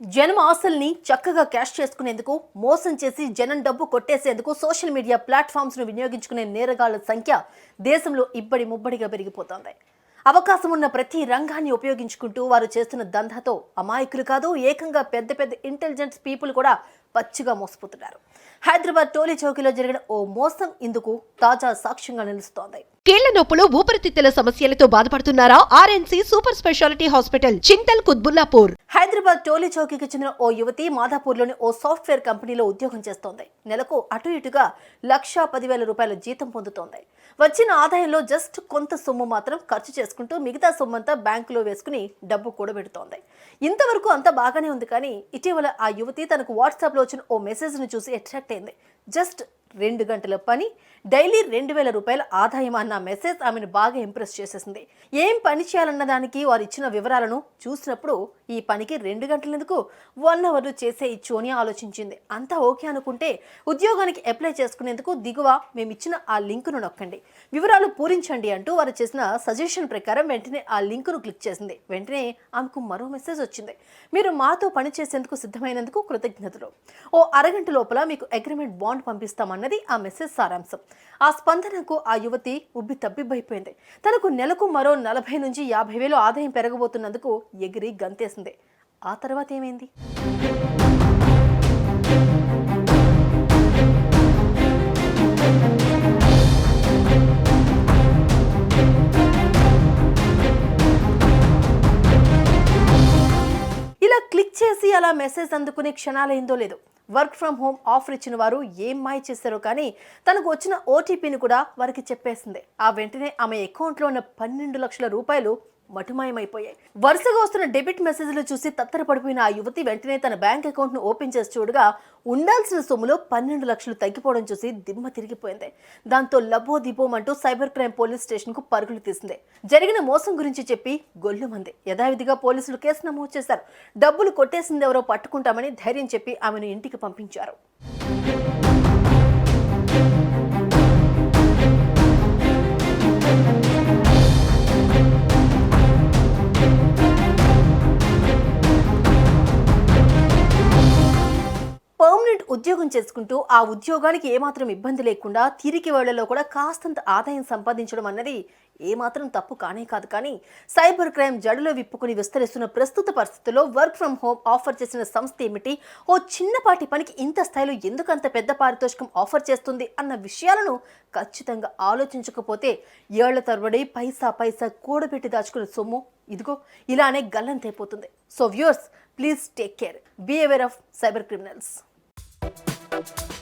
జనం ఆశల్ని చక్కగా క్యాష్ చేసుకునేందుకు మోసం చేసి జనం డబ్బు కొట్టేసేందుకు సోషల్ మీడియా ప్లాట్ఫామ్స్ను వినియోగించుకునే నేరగాళ్ళ సంఖ్య దేశంలో ఇబ్బడి ముబ్బడిగా పెరిగిపోతోంది. అవకాశం ఉన్న ప్రతి రంగాన్ని ఉపయోగించుకుంటూ వారు చేస్తున్న దంధతో అమాయకులు కాదు ఏకంగా పెద్ద పెద్ద ఇంటెలిజెన్స్ పీపుల్ కూడా పచ్చిగా మోసపోతున్నారు. హైదరాబాద్ టోలీ చౌకీలో జరిగిన ఓ మోసం ఇందుకు తాజా సాక్ష్యంగా నిలుస్తోంది. కీళ్ళ నొప్పులు ఊపిరితిత్తుల సమస్యలతో బాధపడుతున్నారా RNC super speciality hospital Chintal Qutbullapur? Hyderabad టోలీ చౌకీకి చెందిన ఓ యువతి మాదాపూర్లోని ఓ సాఫ్ట్వేర్ కంపెనీలో ఉద్యోగం చేస్తోంది. నెలకు అటు ఇటుగా లక్షా పదివేల రూపాయల జీతం పొందుతోంది. వచ్చిన ఆదాయంలో జస్ట్ కొంత సొమ్ము మాత్రం ఖర్చు చేసుకుంటూ మిగతా సొమ్మంతా బ్యాంకులో వేసుకుని డబ్బు కూడబెడుతోంది. ఇంతవరకు అంతా బాగానే ఉంది కానీ ఇటీవల ఆ యువతి తనకు వాట్సాప్లో వచ్చిన ఓ మెసేజ్ను చూసి అట్రాక్ట్ అయింది. జస్ట్ రెండు గంటల పని డైలీ రెండు వేల రూపాయల ఆదాయం అన్న మెసేజ్ ఆమెను బాగా ఇంప్రెస్ చేసేసింది. ఏం పని చేయాలన్న దానికి వారు ఇచ్చిన వివరాలను చూసినప్పుడు ఈ పనికి రెండు గంటలు ఎందుకు వన్ అవర్ చేసే ఇచ్చు అని ఆలోచించింది. అంతా ఓకే అనుకుంటే ఉద్యోగానికి అప్లై చేసుకునేందుకు దిగువ మేము ఇచ్చిన ఆ లింకును నొక్కండి. వివరాలు పూరించండి అంటూ వారు చేసిన సజెషన్ ప్రకారం వెంటనే ఆ లింకును క్లిక్ చేసింది. వెంటనే ఆమెకు మరో మెసేజ్ వచ్చింది. మీరు మాతో పని చేసేందుకు సిద్ధమైనందుకు కృతజ్ఞతలు. ఓ అరగంట లోపల మీకు అగ్రిమెంట్ బాండ్ అన్నది ఆ మెసేజ్ సారాంశం. ఆ స్పందనకు ఆ యువతి ఉబ్బి తబ్బిబ్బైపోయింది. తనకు నెలకు మరో నలభై నుంచి యాభై వేలు ఆదాయం పెరగబోతున్నందుకు ఎగిరి గంతేసింది. ఆ తర్వాత ఏమైంది? ఇలా క్లిక్ చేసి అలా మెసేజ్ అందుకునే క్షణాలైందో లేదు. వర్క్ ఫ్రమ్ హోమ్ ఆఫర్ ఇచ్చిన వారు ఏం మాయ చేశారో కానీ తనకు వచ్చిన ఓటీపీని కూడా వారికి చెప్పేసింది. ఆ వెంటనే ఆమె అకౌంట్లో ఉన్న పన్నెండు లక్షల రూపాయలు మటుమాయమైపోయాయి. వరుసగా వస్తున్న డెబిట్ మెసేజ్లు చూసి తత్తరపడిపోయిన ఆ యువతి వెంటనే తన బ్యాంక్ అకౌంట్ను ఓపెన్ చేసి చూడగా ఉండాల్సిన సొమ్ములో పన్నెండు లక్షలు తగ్గిపోవడం చూసి దిమ్మ తిరిగిపోయింది. దాంతో లబో దిబోమంటూ సైబర్ క్రైమ్ పోలీస్ స్టేషన్కు పరుగులు తీసింది. జరిగిన మోసం గురించి చెప్పి గొల్లుమంది యథావిధిగా పోలీసులు కేసు నమోదు చేశారు. డబ్బులు కొట్టేసింది ఎవరో పట్టుకుంటామని ధైర్యం చెప్పి ఆమెను ఇంటికి పంపించారు. పర్మనెంట్ ఉద్యోగం చేసుకుంటూ ఆ ఉద్యోగానికి ఏమాత్రం ఇబ్బంది లేకుండా తిరిగి వేళలో కూడా కాస్తంత ఆదాయం సంపాదించడం అన్నది ఏమాత్రం తప్పు కానే కాదు. కానీ సైబర్ క్రైమ్ జడులో విప్పుకుని విస్తరిస్తున్న ప్రస్తుత పరిస్థితుల్లో వర్క్ ఫ్రం హోమ్ ఆఫర్ చేసిన సంస్థ ఏమిటి? ఓ చిన్నపాటి పనికి ఇంత స్థాయిలో ఎందుకంత పెద్ద పారితోషికం ఆఫర్ చేస్తుంది అన్న విషయాలను ఖచ్చితంగా ఆలోచించకపోతే ఏళ్ళ తరబడి పైసా పైసా కూడబెట్టి దాచుకున్న సొమ్ము. ఇదిగో ఇలానే గల్లంతైపోతుంది. So viewers please take care. Be aware of cyber criminals. Música